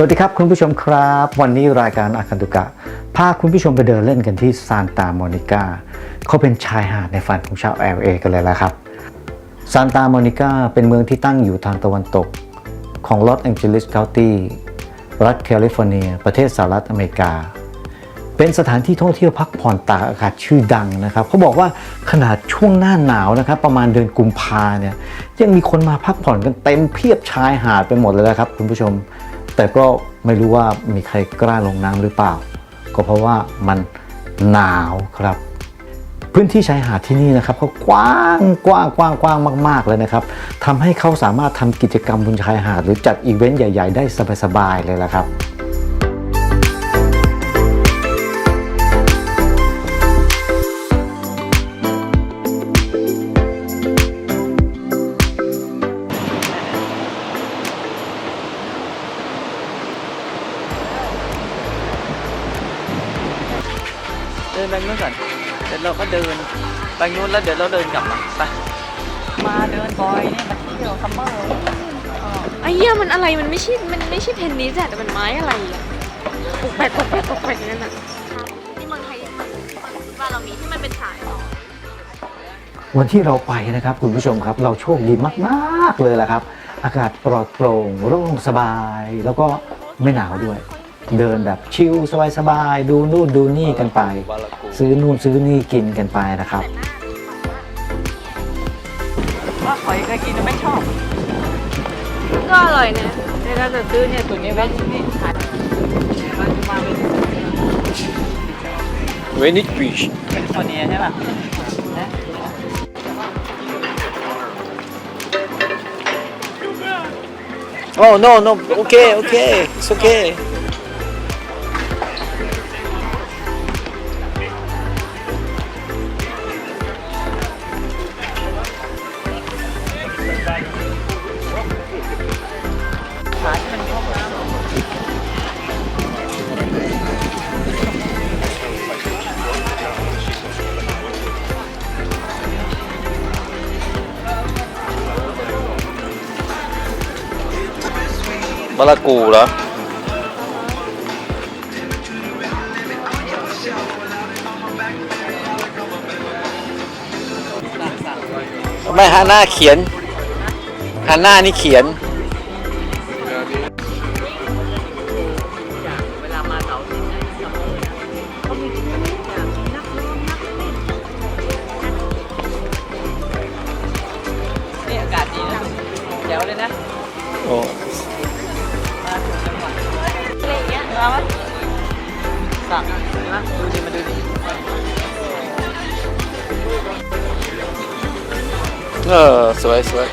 สวัสดีครับคุณผู้ชมครับ วันนี้รายการอาคันตุกะ พาคุณผู้ชมไปเดินเล่นกันที่ซานตาโมนิกาเขาเป็นชายหาดในฝันของชาว LA กันเลยละครับซานตาโมนิกาเป็นเมืองที่ตั้งอยู่ทางตะวันตก ของลอสแองเจลิสเคาน์ตี้รัฐแคลิฟอร์เนีย ประเทศสหรัฐอเมริกา เป็นสถานที่ท่องเที่ยวพักผ่อนตากอากาศชื่อดังนะครับเขาบอกว่าขนาดช่วงหน้าหนาวนะครับ ประมาณเดือนกุมภาเนี่ยยังมีคนมาพักผ่อนกันเต็มเพียบชายหาดไปหมดเลยนะครับคุณผู้ชม แต่ก็ไม่รู้ว่ามีใครกล้าลงน้ำหรือเปล่า ก็เพราะว่ามันหนาวครับ พื้นที่ชายหาดที่นี่นะครับเขากว้างกว้างกว้างกว้างมาก ๆ เลยนะครับทำให้เขาสามารถทำกิจกรรมบนชายหาด หรือจัดอีเวนต์ใหญ่ ๆ ได้สบาย ๆ เลยละครับ เดี๋ยวเราก็เดินไปนู้นแล้วเดี๋ยวเราเดินกลับมาไปมาเดินบอยนี่มาเที่ยวซัมเมอร์ไอ้เหี้ยมันอะไรมันไม่ใช่ มันไม่ใช่เพนนิสอะแต่มันไม้อะไรอะตกแปดตกแปดตกแปดอย่างนั้นอะที่เมืองไทยมันบ้านเรามีที่มันเป็นสายต่อวันที่เราไปนะครับคุณผู้ชมครับ เราโชคดีมาก ๆ เลยแหละครับ อากาศปลอดโปร่งโล่งสบาย แล้วก็ไม่หนาวด้วย เดินแบบชิลสบายๆดูนู่นดูนี่กันไป ซื้อนู่นซื้อนี่กินกันไปนะครับว่าหอยเคยกินแต่ไม่ชอบ ก็อร่อยนะเนี่ยเราจะซื้อเนี่ยตัวนี้แว่นนี่ขายเราจะมาเป็น Venice Beach. แคลิฟอร์เนียใช่ป่ะนะ Oh no no okay okay it's okay. มะละกูเหรอไม่ฮาน่าเขียนฮาน่านี่เขียน สักนะดูดิมาดูดิเออสวยสวย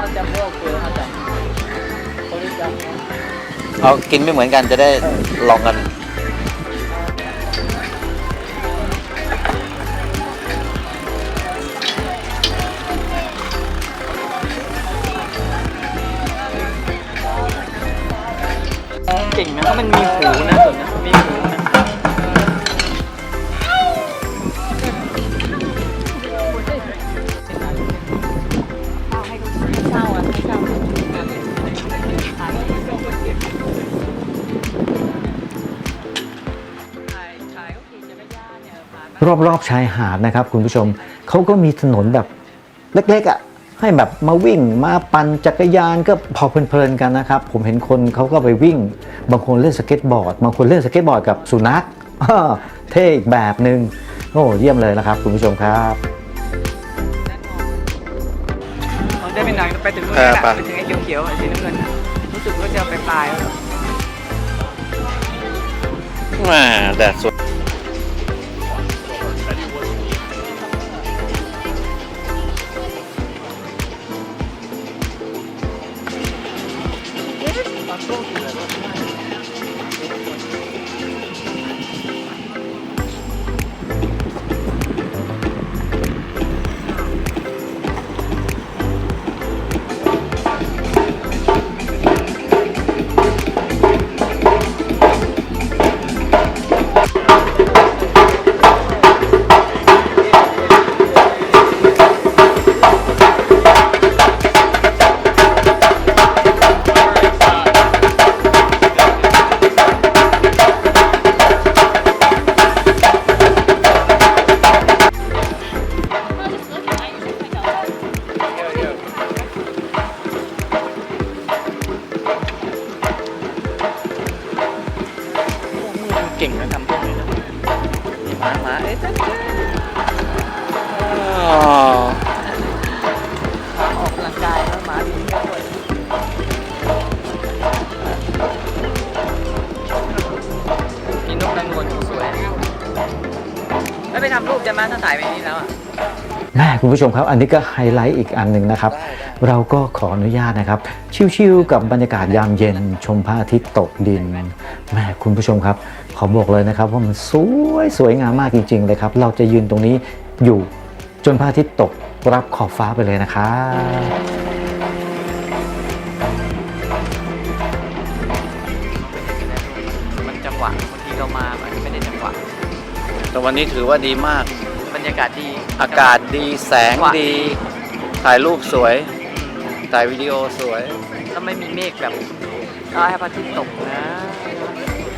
เขาจำพวกคือเขาจำเขาได้จำนะเอากินไม่เหมือนกันจะได้ลองกัน เก่งนะมันมีหูนะตัวนี้มีหู รอบๆชายหาดนะครับ คุณผู้ชมเขาก็มีถนนแบบเล็กๆอะ่ะให้แบบมาวิ่งมาปั่นจักรยานก็พอเพลินๆกันนะครับ ผมเห็นคนเขาก็ไปวิ่ง บางคนเล่นสเก็ตบอร์ด บางคนเล่นสเก็ตบอร์ดกับสุนัขอ้อเท่อีกแบบหนึ่งโอ้เยี่ยมเลยนะครับ คุณผู้ชมครับเราได้เป็นหนังไปถึงนู่นเออแหละไปไปถึงไอ้เขียวๆไอ้สีน้ำเงินน่ะรู้สึกว่าจะไปปลายแล้วแหม่แดดสวย เก่งนะทำพวกนี้นะมาหมาเอ๊ะ แล้วไปทำรูปจะมาถ้าถ่ายไปนี้แล้วอะ แม่คุณผู้ชมครับ อันนี้ก็ไฮไลท์อีกอันหนึ่งนะครับ เราก็ขออนุญาตนะครับ ชิวๆกับบรรยากาศยามเย็น ชมพระอาทิตย์ตกดินแม่คุณผู้ชมครับ ขอบอกเลยนะครับ ว่ามันสวยสวยงามมากจริง ๆ เลยครับ เราจะยืนตรงนี้อยู่จนพระอาทิตย์ตกรับขอบฟ้าไปเลยนะครับมันจังหวะบางทีเรามามันไม่ได้จังหวะ แต่วันนี้ถือว่าดีมาก บรรยากาศดีอากาศดีแสงดี ถ่ายรูปสวย ถ่ายวิดีโอสวย แล้วไม่มีเมฆแบบเอาให้พระอาทิตย์ตกนะ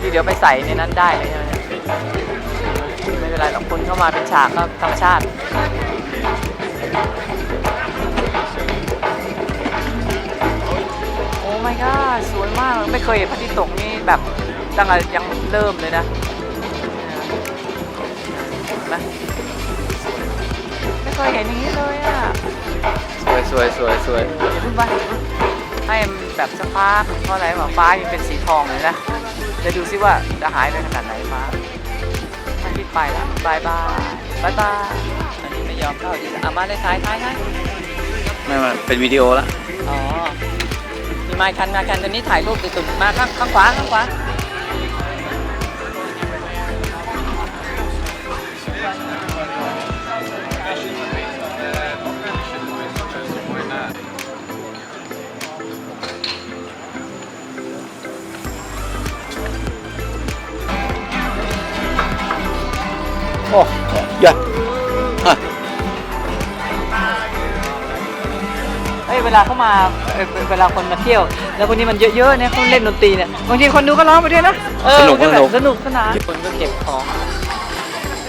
ที่เดี๋ยวไปใส่ในนั้นได้เลยนะไม่เป็นไรหรอกคนเข้ามาเป็นฉากก็ธรรมชาติโอ้ my god สวยมาก ไม่เคยเห็นพระอาทิตย์ตกนี่แบบตั้งแต่ยังเริ่มเลยนะเห็ นไหมไม่เคยเห็นอย่างนี้เลยอะสวยสวยสวยสวยอย่าเพิ่งไปให้มันแบบสักพักเพราะอะไรวะฟ้ายังเป็นสีทองเลยนะจะดูซิว่าจะหายไปขนาดไหนฟ้ามันรีบไปแล้วบายบายบายบายอันนี้ไม่ยอมเข้าอีกอะมาเลยท้ายท้ายท้ายไม่มาเป็นวิดีโอละอ๋อมีไมค์คันมาคันตัวนี้ถ่ายรูปตุ่มๆมาข้างข้างขวาข้างขวา โอ้ยะอะเฮ้ยเวลาเข้ามาเอ่อเวลาคนมาเที่ยว แล้วคนนี้มันเยอะๆเนี่ยเขาเล่นดนตรีเนี่ยบางทีคนดูก็ร้องไปด้วยนะเออมัแบบสนุกสนานคนก็เก็บของ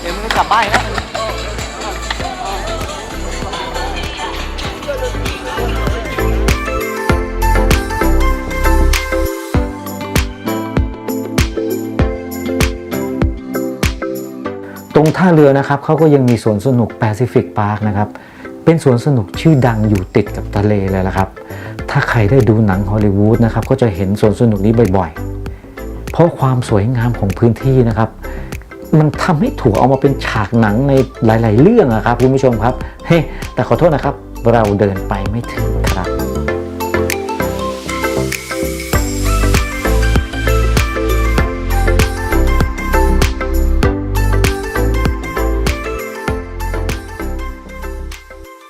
เดี๋ยวมันก็กลับบ้านแล้ว ตรงท่าเรือนะครับเขาก็ยังมีสวนสนุกแปซิฟิกพาร์คนะครับ เป็นสวนสนุกชื่อดังอยู่ติดกับทะเลเลยละครับ ถ้าใครได้ดูหนังฮอลลีวูดนะครับก็จะเห็นสวนสนุกนี้บ่อยๆ เพราะความสวยงามของพื้นที่นะครับ มันทำให้ถูกเอามาเป็นฉากหนังในหลาย ๆ เรื่องอะครับคุณผู้ชมครับ เฮ้ แต่ขอโทษนะครับ เราเดินไปไม่ถึงครับ